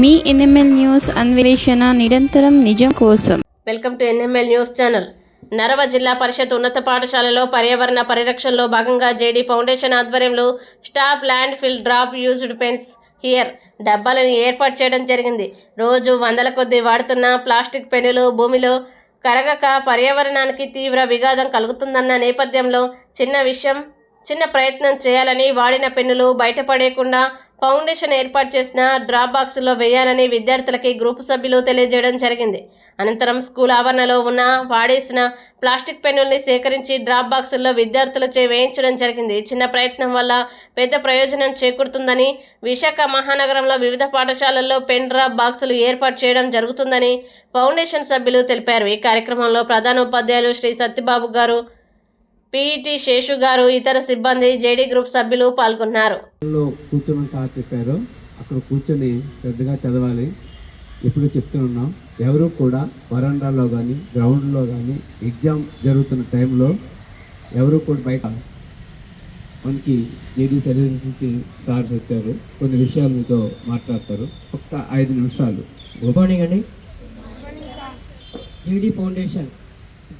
మీ NML news అన్వేషణ నిరంతరం నిజం కోసం. Welcome to NML news channel. Narava జిల్లా పరిషత్ ఉన్నత పాఠశాలలో పర్యావరణ పరిరక్షణలో భాగంగా జేడీ ఫౌండేషన్ ఆధ్వర్యంలో stop landfill drop used pens here డబ్బాలను ఏర్పాటు చేయడం జరిగింది. రోజు వందల కొద్దీ వాడుతున్న ప్లాస్టిక్ పెన్నులు భూమిలో కరగక పర్యావరణానికి తీవ్ర విఘాతం కలుగుతుందన్న నేపథ్యంలో చిన్న విషయం చిన్న ప్రయత్నం చేయాలని వాడిన పెన్నులు బయటపడేయకుండా ఫౌండేషన్ ఏర్పాటు చేసిన డ్రాప్ బాక్సుల్లో వేయాలని విద్యార్థులకి గ్రూపు సభ్యులు తెలియజేయడం జరిగింది. అనంతరం స్కూల్ ఆవరణలో ఉన్న వాడేసిన ప్లాస్టిక్ పెన్నుల్ని సేకరించి డ్రాప్ బాక్సుల్లో విద్యార్థులచే వేయించడం జరిగింది. చిన్న ప్రయత్నం వల్ల పెద్ద ప్రయోజనం చేకూరుతుందని విశాఖ మహానగరంలో వివిధ పాఠశాలల్లో పెన్ డ్రాప్ బాక్సులు ఏర్పాటు చేయడం జరుగుతుందని ఫౌండేషన్ సభ్యులు తెలిపారు. ఈ కార్యక్రమంలో ప్రధాన ఉపాధ్యాయులు శ్రీ సత్యబాబు గారు పీఈటీ శేషు గారు ఇతర సిబ్బంది జేడీ గ్రూప్ సభ్యులు పాల్గొన్నారు. లో కూర్చోమని సార్ చెప్పారు. అక్కడ కూర్చొని శ్రద్ధగా చదవాలి. ఎప్పుడు చెప్తున్నాం ఎవరు కూడా వరండాలో కానీ గ్రౌండ్లో కానీ ఎగ్జామ్ జరుగుతున్న టైంలో ఎవరు కూడా బయట మనకి జేడీ సర్వీసెస్కి సార్ చెప్పారు. కొన్ని విషయాలు మీతో మాట్లాడతారు. ఒక్క ఐదు నిమిషాలు. గుడ్ మార్నింగ్ అండి. JD foundation.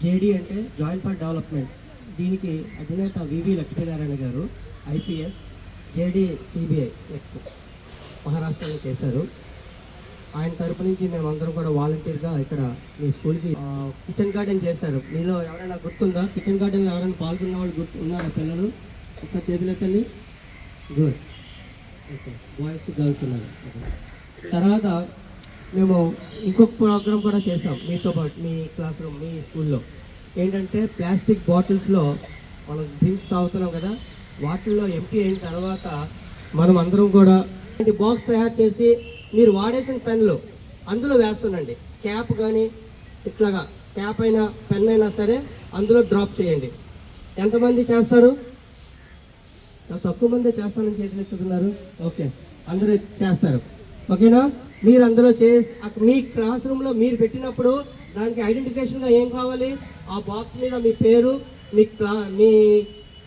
జేడీ అంటే జాయింట్ ఫర్ డెవలప్మెంట్. దీనికి అధినేత వివి లక్ష్మీనారాయణ గారు ఐపీఎస్ జేడీ సిబిఐ ఎక్స్ మహారాష్ట్రలో చేశారు. ఆయన తరపు నుంచి మేమందరం కూడా వాలంటీర్గా ఇక్కడ మీ స్కూల్కి కిచెన్ గార్డెన్ చేశారు. మీలో ఎవరైనా గుర్తుందా? కిచెన్ గార్డెన్లో ఎవరైనా పాల్గొన్న వాళ్ళు గుర్తు ఉన్నారా పిల్లలు? ఒకసారి చేతులెత్తండి గుడ్ బాయ్స్ గర్ల్స్ ఉన్నారు. తర్వాత మేము ఇంకొక ప్రోగ్రామ్ కూడా చేసాం మీతో పాటు మీ క్లాస్ రూమ్ మీ స్కూల్లో. ఏంటంటే ప్లాస్టిక్ బాటిల్స్లో మనం డ్రింక్స్ తాగుతున్నాం కదా వాటిల్లో ఎంటీ అయిన తర్వాత మనం అందరం కూడా బాక్స్ తయారు చేసి మీరు వాడేసిన పెన్లు అందులో వేస్తానండి క్యాప్ కానీ ఇట్లాగా క్యాప్ అయినా పెన్ అయినా సరే అందులో డ్రాప్ చేయండి. ఎంతమంది చేస్తారు? తక్కువ మంది చేస్తానని చేతులు ఎత్తుతున్నారు. ఓకే అందరూ చేస్తారు. ఓకేనా? మీరు అందులో చేసి అక్కడ మీ క్లాస్ రూమ్లో మీరు పెట్టినప్పుడు దానికి ఐడెంటిఫికేషన్గా ఏం కావాలి? ఆ బాక్స్ మీద మీ పేరు మీ క్లా మీ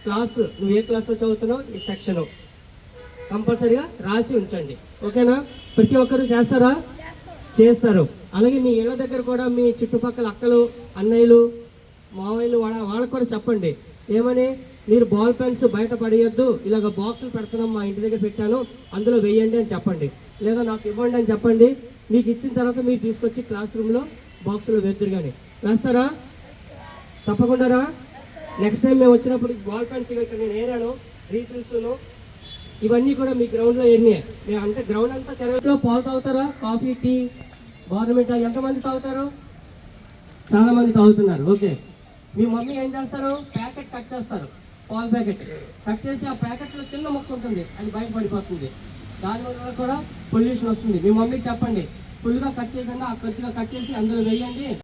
క్లాస్ నువ్వు ఏ క్లాస్లో చదువుతున్నావు? ఈ సెక్షన్ కంపల్సరీగా రాసి ఉంచండి. ఓకేనా? ప్రతి ఒక్కరు చేస్తారా? చేస్తారు. అలాగే మీ ఇళ్ళ దగ్గర కూడా మీ చుట్టుపక్కల అక్కలు అన్నయ్యలు మావయ్యలు వాళ్ళ వాళ్ళకు కూడా చెప్పండి. ఏమని? మీరు బాల్ పెన్స్ బయట పడేయొద్దు. ఇలాగ బాక్సులు పెడుతున్నాం మా ఇంటి దగ్గర పెట్టాను. అందులో వేయండి అని చెప్పండి. లేదా నాకు ఇవ్వండి అని చెప్పండి. మీకు ఇచ్చిన తర్వాత మీరు తీసుకొచ్చి క్లాస్ రూమ్లో బాక్సులో వేద్దరు కానీ వేస్తారా? తప్పకుండా రా నెక్స్ట్ టైం మేము వచ్చినప్పుడు బాల్ పెన్స్ ఇక్కడ నేను ఏరాను రీఫిల్స్ను ఇవన్నీ కూడా మీ గ్రౌండ్లో ఎన్నియే మేము అంటే గ్రౌండ్ అంతా తెరలో పాలు తాగుతారా? కాఫీ టీ గవర్నమెంట్ ఎంతమంది తాగుతారు? చాలా మంది తాగుతున్నారు ఓకే. మీ మమ్మీ ఏం చేస్తారు? ప్యాకెట్ కట్ చేస్తారు పాల ప్యాకెట్. కట్ చేసి ఆ ప్యాకెట్లో చిన్న ముక్క ఉంటుంది అది బయట పడిపోతుంది దానివల్ల కూడా పొల్యూషన్ వస్తుంది. మీ మమ్మీకి చెప్పండి ఫుల్గా కట్ చేయకుండా ఆ కొద్దిగా కట్ చేసి అందులో వేయండి.